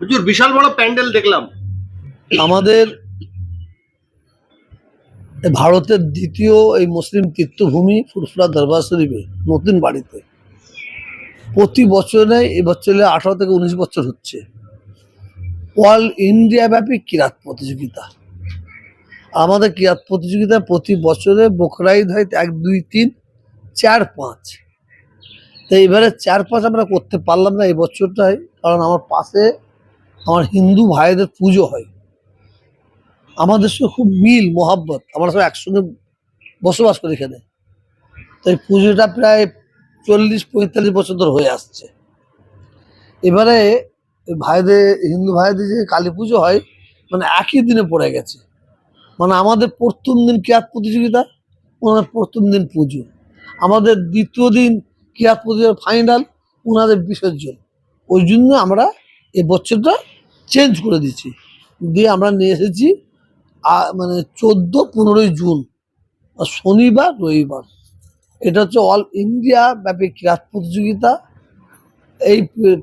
হুজুর, বিশাল বড় প্যান্ডেল দেখলাম। আমাদের ভারতের দ্বিতীয় এই মুসলিম তীর্থভূমি ফুরফুরা দরবার শরীফে, নতুন বাড়িতে। প্রতি বছরে এবছরে আঠারো থেকে উনিশ বছর হচ্ছে। অল ইন্ডিয়া ব্যাপী কিরাত প্রতিযোগিতা। আমাদের কিরাত প্রতিযোগিতা প্রতি বছরে বকরাইদ হয় এক, দুই, তিন, চার, পাঁচ। তো এবারে চার, পাঁচ আমরা করতে পারলাম না এই বছরটায়, কারণ আমার পাশে আমার হিন্দু ভাইদের পুজো হয়। আমাদের সঙ্গে খুব মিল, মোহাব্বত। আমরা সব একসঙ্গে বসবাস করি এখানে। তো এই পুজোটা প্রায় চল্লিশ, পঁয়তাল্লিশ বছর ধরে হয়ে আসছে। এবারে ভাইদের, হিন্দু ভাইদের যে কালী পুজো হয় মানে একই দিনে পড়ে গেছে। মানে আমাদের প্রথম দিন কিয়াত প্রতিযোগিতা? ওনাদের প্রথম দিন পুজো। আমাদের দ্বিতীয় দিন কিয়াত প্রতিযোগিতার ফাইনাল ওনাদের বিসর্জন। ওই জন্য আমরা এই বছরটা চেঞ্জ করে দিচ্ছি। দিয়ে আমরা নিয়ে এসেছি মানে চোদ্দ, পনেরোই জুন শনিবার, রবিবার। এটা হচ্ছে অল ইন্ডিয়া ব্যাপী ক্রীড়া প্রতিযোগিতা। এই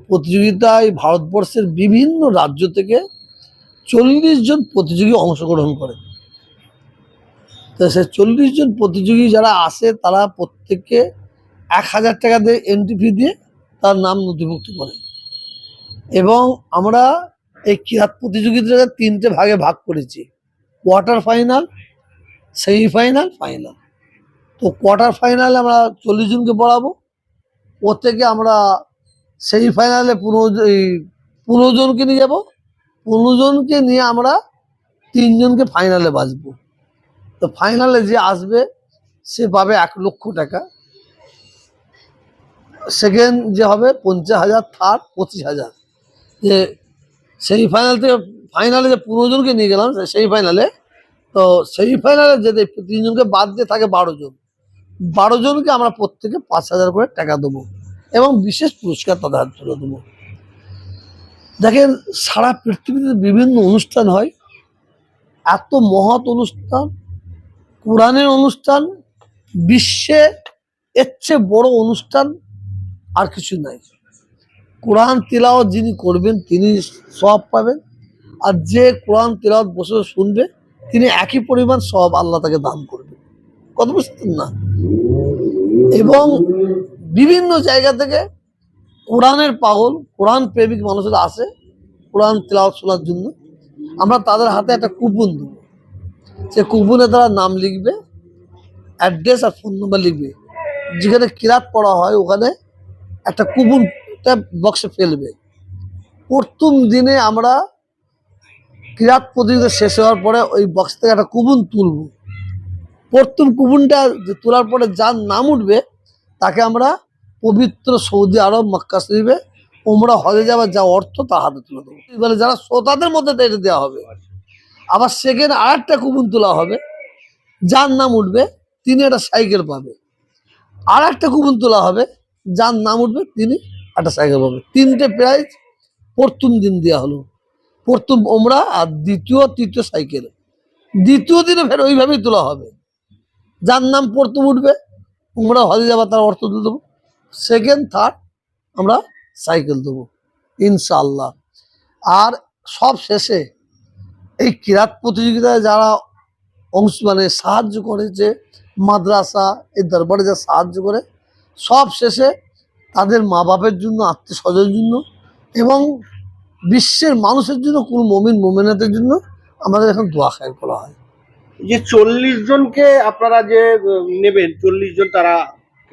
প্রতিযোগিতায় ভারতবর্ষের বিভিন্ন রাজ্য থেকে চল্লিশ জন প্রতিযোগী অংশগ্রহণ করে। তো সে চল্লিশ জন প্রতিযোগী যারা আসে, তারা প্রত্যেককে এক হাজার টাকা দিয়ে এন্ট্রি ফি দিয়ে তার নাম নথিভুক্ত করে। এবং আমরা এই ক্রীড়া প্রতিযোগিতাকে তিনটে ভাগে ভাগ করেছি। Quarter final, semifinal, final. তো কোয়ার্টার ফাইনালে আমরা চল্লিশ জনকে পড়াবো। ওর থেকে আমরা সেমিফাইনালে পনেরো পনেরো জনকে নিয়ে যাব। পনেরো জনকে নিয়ে আমরা তিনজনকে ফাইনালে বাঁচবো। তো ফাইনালে যে আসবে, সে পাবে এক লক্ষ টাকা। সেকেন্ড যে হবে, পঞ্চাশ হাজার, থার্ড পঁচিশ হাজার। যে সেই ফাইনাল থেকে ফাইনালে যে পনেরো জনকে নিয়ে গেলাম সেই ফাইনালে তো সেই ফাইনালে যেতে তিনজনকে বাদ দিয়ে থাকে বারো জন, বারো জনকে আমরা প্রত্যেকে পাঁচ হাজার করে টাকা দেবো এবং বিশেষ পুরস্কার তাদের হাতে তুলে দেবো। দেখেন, সারা পৃথিবীতে বিভিন্ন অনুষ্ঠান হয়। এত মহৎ অনুষ্ঠান, কোরআনের অনুষ্ঠান, বিশ্বে এর চেয়ে বড় অনুষ্ঠান আর কিছু নাই। কোরআন তিলাওয়াত যিনি করবেন, তিনি সব পাবেন। আর যে কোরআন তিলাওয়াত বসে শুনবে, তিনি একই পরিমাণ সব আল্লাহ তাকে দান করবেন কত বুঝতেন না? এবং বিভিন্ন জায়গা থেকে কোরআনের পাগল, কোরআন প্রেমিক মানুষেরা আসে কোরআন তেলাওয়াত শোনার জন্য। আমরা তাদের হাতে একটা কুপন দেবো। সে কুপনে তারা নাম লিখবে, অ্যাড্রেস আর ফোন নাম্বার লিখবে। যেখানে কিরাত পড়া হয়, ওখানে একটা কুপনটা বক্সে ফেলবে। প্রথম দিনে আমরা কিরাত প্রতিযোগিতা শেষ হওয়ার পরে ওই বক্স থেকে একটা কুবুন তুলব। প্রথম কুপনটা যে তোলার পরে যার নাম উঠবে, তাকে আমরা পবিত্র সৌদি আরব মক্কা শরীফে ওমরা হজে যাওয়ার যা অর্থ তার হাতে তুলে দেবো। এবারে যারা শ্রোতাদের মধ্যে তো এটা দেওয়া হবে। আবার সেখানে আর একটা কুপন তোলা হবে, যার নাম উঠবে, তিনি একটা সাইকেল পাবে। আর একটা কুপন তোলা হবে, যার নাম উঠবে, তিনি একটা সাইকেল পাবে তিনটে প্রাইজ প্রথম দিন দেওয়া হলো। প্রথম ওমরা আর দ্বিতীয়, তৃতীয় সাইকেল দ্বিতীয় দিনে ফের ওইভাবেই তোলা হবে। যার নাম প্রথম উঠবে, ওমরা হজে যাবার তার অর্থ তুলে দেবো। সেকেন্ড থার্ড আমরা সাইকেল দেবো ইনশাল্লাহ আর সব শেষে এই কিরাত প্রতিযোগিতায় যারা অংশ মানে সাহায্য করে যে মাদ্রাসা, এই দরবারে যা সাহায্য করে, সব শেষে তাদের মা বাপের জন্য আত্মীয় স্বজনের জন্য এবং বিশ্বের মানুষের জন্য কোনো মমিন মোমেনাতের জন্য আমাদের এখন দোয়া খায়ের করা হয়। যে চল্লিশ জনকে আপনারা যে নেবেন চল্লিশ জন তারা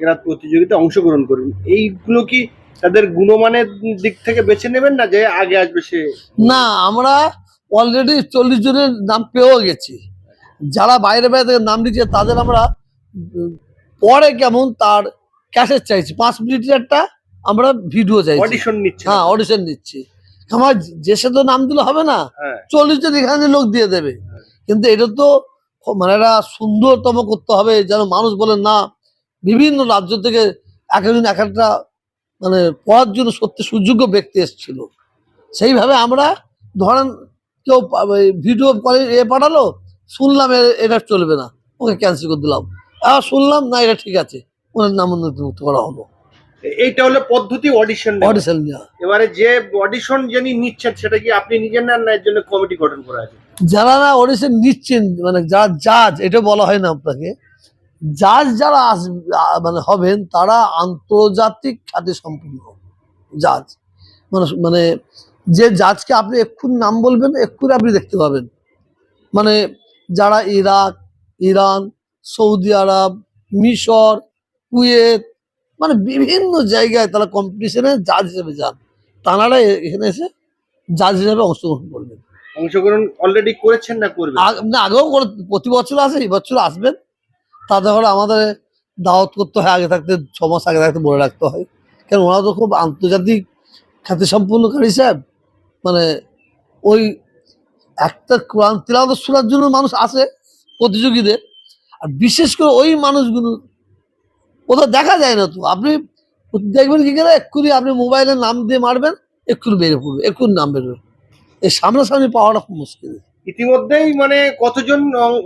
কেরাত প্রতিযোগিতায় অংশগ্রহণ করবেন এইগুলো কি তাদের গুণমানের দিক থেকে বেছে নেবেন না যে আগে আসবে সে? না আমরা অলরেডি চল্লিশ জনের নাম পেয়েও গেছি। যারা বাইরে বাইরে থেকে নাম দিচ্ছে তাদের আমরা পরে কেমন তার ক্যাসেট চাইছি। পাঁচ মিনিটের একটা আমরা ভিডিও চাইছি। অডিশন নিচ্ছি। হ্যাঁ অডিশন দিচ্ছি আমার যে সে তো নাম দিলে হবে না হ্যাঁ। চল্লিশ জন এখানে লোক দিয়ে দেবে। কিন্তু এটা তো মানে একটা সুন্দরতম করতে হবে যেন মানুষ বলে না বিভিন্ন রাজ্য থেকে এক একজন এক একটা মানে পড়ার জন্য সত্যি সুযোগ্য ব্যক্তি এসেছিল। সেইভাবে আমরা ধরেন কেউ ভিডিও করে এ পাঠালো শুনলাম এটা চলবে না ওকে ক্যান্সেল করে দিলাম। আবার শুনলাম না এটা ঠিক আছে। ওনার নাম নথিভুক্ত করা হলো। এইটা হলো পদ্ধতি অডিশন অডিশন নেওয়া। এবারে যে অডিশন যিনি নিচ্ছেন সেটা কি আপনি নিজের নেন না এর জন্য কমিটি গঠন করা আছে? যারা না অডিশন নিচ্ছেন মানে যারা জাজ এটা বলা হয় না আপনাকে জাজ যারা আস- মানে হবেন তারা আন্তর্জাতিক খ্যাতি সম্পূর্ণ জাজ মানে মানে যে জাজকে আপনি এক্ষুনি নাম বলবেন এক্ষুনি আপনি দেখতে পাবেন। মানে যারা ইরাক ইরান সৌদি আরব মিশর কুয়েত মানে বিভিন্ন জায়গায় তারা কম্পিটিশনে জাজ হিসেবে যান। তারা এখানে এসে জাজ হিসেবে অংশগ্রহণ করবেন। অংশগ্রহণ অলরেডি করেছেন না করবেন? আগ- না আগেও প্রতি বছর আসে এই বছর আসবেন। তাতে করে আমাদের দাওয়াত করতে হয় আগে থাকতে ছ মাস আগে থাকতে বলে রাখতে হয়। কারণ ওরা তো খুব আন্তর্জাতিক খ্যাতি সম্পূর্ণকারী সাহেব। মানে ওই একটা কোরআন তিলাওয়াত শোনার জন্য মানুষ আসে প্রতিযোগীদের। আর বিশেষ করে ওই মানুষগুলো ওদের দেখা যায় না তো। আপনি দেখবেন কি করে? এক্ষুনি আপনি মোবাইলের নাম দিয়ে মারবেন এক্ষুনি বেরিয়ে পড়বে এক্ষুনি নাম বেরোবে এই সামনাসামনি পাওয়াটা খুব মুশকিল। ইতিমধ্যেই মানে কতজন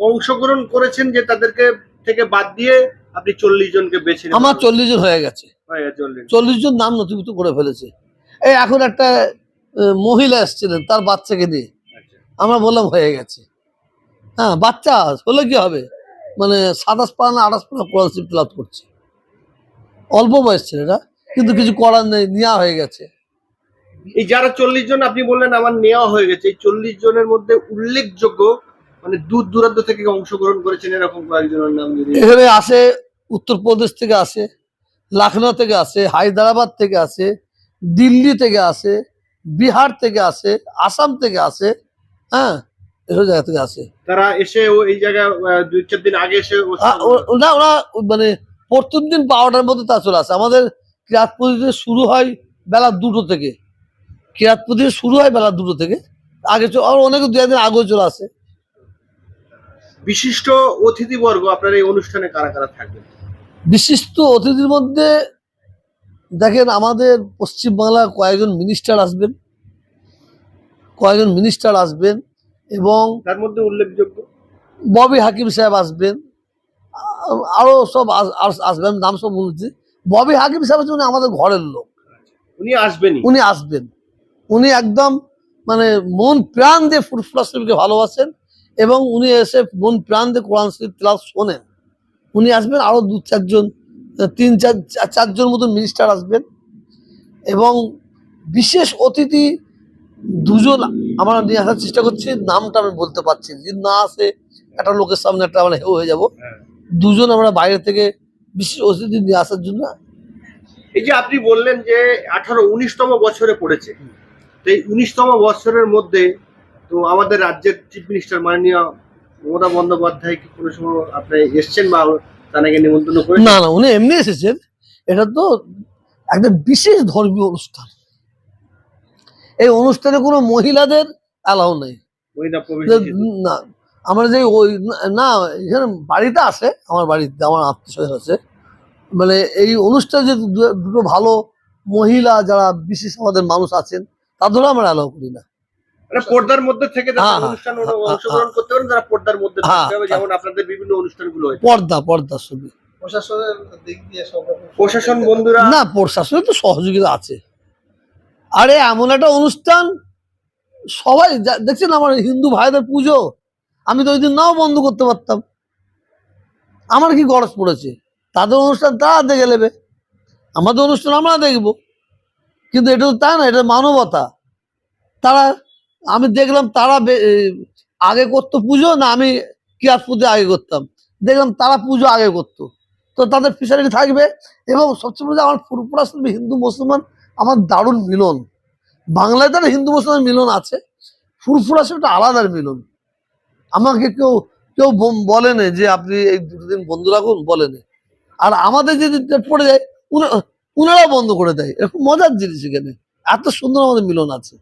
অংশগ্রহণ করেছেন যে তাদেরকে থেকে বাদ দিয়ে আপনি চল্লিশ জনকে বেছে আমার চল্লিশ জন হয়ে গেছে। চল্লিশ জন। নাম নথিভুক্ত করে ফেলেছে। এই এখন একটা মহিলা এসেছিলেন তার বাচ্চাকে নিয়ে। আচ্ছা। আমরা বললাম হয়ে গেছে। হ্যাঁ বাচ্চা হলে কি হবে? মানে সাতাশ পাড়া না আঠাশ পাড়া কোরআন শরীফ করছে। অল্প বয়স ছেলেটা কিন্তু কিছু করার নেই নেওয়া হয়ে গেছে। এই যারা চল্লিশ জন আপনি বললেন আমার নেওয়া হয়ে গেছে। এই চল্লিশ জনের মধ্যে উল্লেখযোগ্য মানে দূর দূরান্ত থেকে অংশগ্রহণ করেছেন এরকম কয়েকজনের নাম যদি এখানে আসে উত্তরপ্রদেশ থেকে আসে লখনৌ থেকে আসে হায়দ্রাবাদ থেকে আসে দিল্লি থেকে আসে বিহার থেকে আসে আসাম থেকে আসে হ্যাঁ এসব জায়গা থেকে আসে। তারা এসে ও এই জায়গায় দুই চার দিন আগে এসে ওরা ওরা মানে প্রথম দিন বারোটার মধ্যে তা চলে আসে। আমাদের কিরাত প্রতিদিন শুরু হয় বেলা দুটো থেকে। কিরাত প্রতিদিন শুরু হয় বেলা দুটো থেকে। আগে আর অনেকে দু একদিন আগেও চলে আসে। বিশিষ্ট অতিথিবর্গ আপনার এই অনুষ্ঠানে কারা কারা থাকবেন? বিশিষ্ট অতিথির মধ্যে দেখেন আমাদের পশ্চিমবাংলার কয়েকজন মিনিস্টার আসবেন। কয়েকজন মিনিস্টার আসবেন এবং তার মধ্যে উল্লেখযোগ্য? ববি হাকিম সাহেব আসবেন। আ- আরও সব আস- আস- আসবেন নাম সব বলছি। ববি হাকিম সাহেব উনি আমাদের ঘরের লোক। উনি আসবেন উনি আসবেন। উনি একদম মানে মন প্রাণ দিয়ে ফুরফুরা শরীফকে ভালোবাসেন এবং উনি এসে মন প্রাণ দিয়ে কোরআন শরীফ তেলাও শোনেন। উনি আসবেন আরও দু চারজন তিন চার চারজন মতন মিনিস্টার আসবেন এবং বিশেষ অতিথি দুজন আমরা নিয়ে আসার চেষ্টা করছি। নামটা আমি বলতে পারছি যদি না আসে একটা লোকের সামনে একটা মানে হেউ হয়ে যাব। হ্যাঁ। দুজন আমরা বাইরে থেকে বিশেষ অতিথি নিয়ে আসার জন্য। এই যে আপনি বললেন যে আঠারো উনিশতম বছরে পড়েছে। তো এই উনিশতম বছরের মধ্যে তো আমাদের রাজ্যের চিফ মিনিস্টার মাননীয় মমতা বন্দ্যোপাধ্যায় কি কোনো সময় আপনি এসছেন বা তাকে নিমন্ত্রণ করে না না উনি এমনি এসেছেন। এটা তো একটা বিশেষ ধর্মীয় অনুষ্ঠান। এই অনুষ্ঠানে কোনো মহিলাদের অ্যালাউ নেই। না আমরা যে ওই না এখানে বাড়িতে আসে আমার বাড়িতে আমার আত্মীয়স্বজন আছে। মানে এই অনুষ্ঠানে যে দু- দুটো ভালো মহিলা যারা বিশেষ আমাদের মানুষ আছেন তাদেরও আমরা অ্যালাউ করি না। মানে পর্দার মধ্যে থেকে হ্যাঁ, হ্যাঁ, অনুষ্ঠান হ্যাঁ, অংশগ্রহণ করতে পারেন তারা পর্দার মধ্যে থাকতে হবে। যেমন আপনাদের বিভিন্ন অনুষ্ঠানগুলো পর্দা পর্দার ছবি। প্রশাসনের দিক দিয়ে প্রশাসন বন্ধুরা না প্রশাসনের তো সহযোগিতা আছে। আরে এমন একটা অনুষ্ঠান সবাই যা- দেখছেন আমার হিন্দু ভাইদের পুজো? আমি তো ওই দিন নাও বন্ধ করতে পারতাম। আমার কি গরজ পড়েছে? তাদের অনুষ্ঠান তারা দেখে নেবে। আমাদের অনুষ্ঠান আমরা দেখব। কিন্তু এটা তো তা না, এটা মানবতা। তারা, আমি দেখলাম তারা আগে করতো পুজো, না আমি কিয়াস পুজো আগে করতাম। দেখলাম তারা পুজো আগে করতো। তো তাদের ফিশারিটি থাকবে? এবং সবচেয়ে বড় আমার ফুরফুরা শুধু হিন্দু মুসলমান, আমার দারুণ মিলন। বাংলায় তার হিন্দু মুসলমান মিলন আছে। ফুরফুরা সেটা আলাদার মিলন। আমাকে কেউ কেউ বলে বলেনি যে আপনি এই দুটো দিন বন্ধ রাখুন বলেনি আর আমাদের যদি পড়ে যায় উনারা বন্ধ করে দেয়। এরকম মজার জিনিস এখানে। এত সুন্দর আমাদের মিলন আছে।